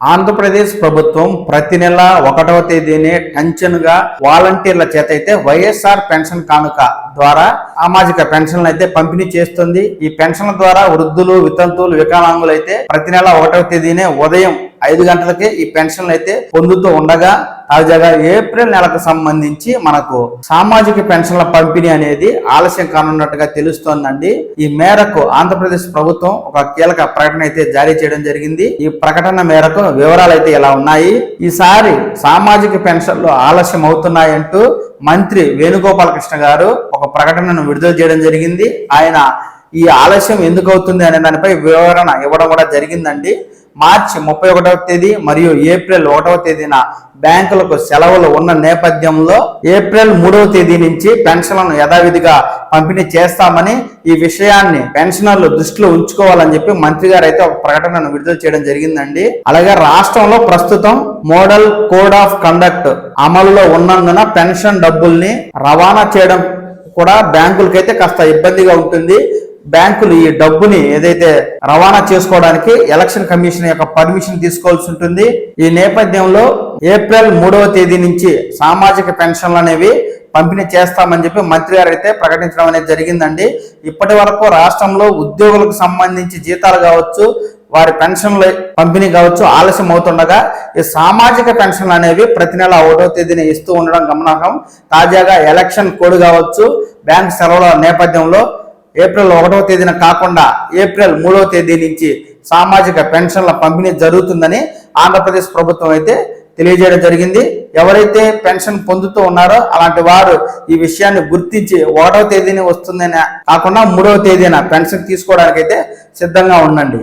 ఆంధ్రప్రదేశ్ ప్రభుత్వం ప్రతి నెల ఒకటవ తేదీనే టెన్షన్గా వాలంటీర్ల చేత అయితే వైఎస్ఆర్ పెన్షన్ కానుక ద్వారా సామాజిక పెన్షన్లు అయితే పంపిణీ చేస్తుంది. ఈ పెన్షన్ల ద్వారా వృద్ధులు వితంతువులు వికలాంగులు అయితే ప్రతి నెల ఒకటవ తేదీనే ఉదయం ఐదు గంటలకే ఈ పెన్షన్లు అయితే పొందుతూ ఉండగా తాజాగా ఏప్రిల్ నెలకు సంబంధించి మనకు సామాజిక పెన్షన్ల పంపిణీ అనేది ఆలస్యం కానున్నట్టుగా తెలుస్తోందండి. ఈ మేరకు ఆంధ్రప్రదేశ్ ప్రభుత్వం ఒక కీలక ప్రకటన అయితే జారీ చేయడం జరిగింది. ఈ ప్రకటన మేరకు వివరాలు అయితే ఇలా ఉన్నాయి. ఈసారి సామాజిక పెన్షన్లు ఆలస్యం అవుతున్నాయంటూ మంత్రి వేణుగోపాలకృష్ణ గారు ఒక ప్రకటనను విడుదల చేయడం జరిగింది. ఆయన ఈ ఆలస్యం ఎందుకు అవుతుంది అనే దానిపై వివరణ ఇవ్వడం కూడా జరిగిందండి. మార్చి ముప్పై ఒకటవ తేదీ మరియు ఏప్రిల్ ఒకటవ తేదీన బ్యాంకులకు సెలవులు ఉన్న నేపథ్యంలో ఏప్రిల్ మూడవ తేదీ నుంచి పెన్షన్లను యథావిధిగా పంపిణీ చేస్తామని ఈ విషయాన్ని పెన్షనర్లు దృష్టిలో ఉంచుకోవాలని చెప్పి మంత్రి గారు అయితే ఒక ప్రకటనను విడుదల చేయడం జరిగిందండి. అలాగే రాష్ట్రంలో ప్రస్తుతం మోడల్ కోడ్ ఆఫ్ కండక్ట్ అమలులో ఉన్నందున పెన్షన్ డబ్బుల్ని రవాణా చేయడం కూడా బ్యాంకులకైతే కాస్త ఇబ్బందిగా ఉంటుంది. బ్యాంకులు ఈ డబ్బుని ఏదైతే రవాణా చేసుకోవడానికి ఎలక్షన్ కమిషన్ యొక్క పర్మిషన్ తీసుకోవాల్సి ఉంటుంది. ఈ నేపథ్యంలో ఏప్రిల్ మూడవ తేదీ నుంచి సామాజిక పెన్షన్లు అనేవి పంపిణీ చేస్తామని చెప్పి మంత్రి గారు అయితే ప్రకటించడం అనేది జరిగిందండి. ఇప్పటి వరకు రాష్ట్రంలో ఉద్యోగులకు సంబంధించి జీతాలు కావచ్చు వారి పెన్షన్ల పంపిణీ కావచ్చు ఆలస్యం అవుతుండగా ఈ సామాజిక పెన్షన్లు అనేవి ప్రతి నెల ఒకటో తేదీన ఇస్తూ ఉండడం గమనార్హం. తాజాగా ఎలక్షన్ కోడ్ కావచ్చు బ్యాంక్ సెలవుల నేపథ్యంలో ఏప్రిల్ ఒకటవ తేదీన కాకుండా ఏప్రిల్ మూడవ తేదీ నుంచి సామాజిక పెన్షన్ల పంపిణీ జరుగుతుందని ఆంధ్రప్రదేశ్ ప్రభుత్వం అయితే తెలియజేయడం జరిగింది. ఎవరైతే పెన్షన్ పొందుతూ ఉన్నారో అలాంటి వారు ఈ విషయాన్ని గుర్తించి ఒకటవ తేదీని వస్తుందని కాకుండా మూడవ తేదీన పెన్షన్ తీసుకోవడానికైతే సిద్ధంగా ఉండండి.